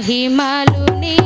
మహిమలు నీ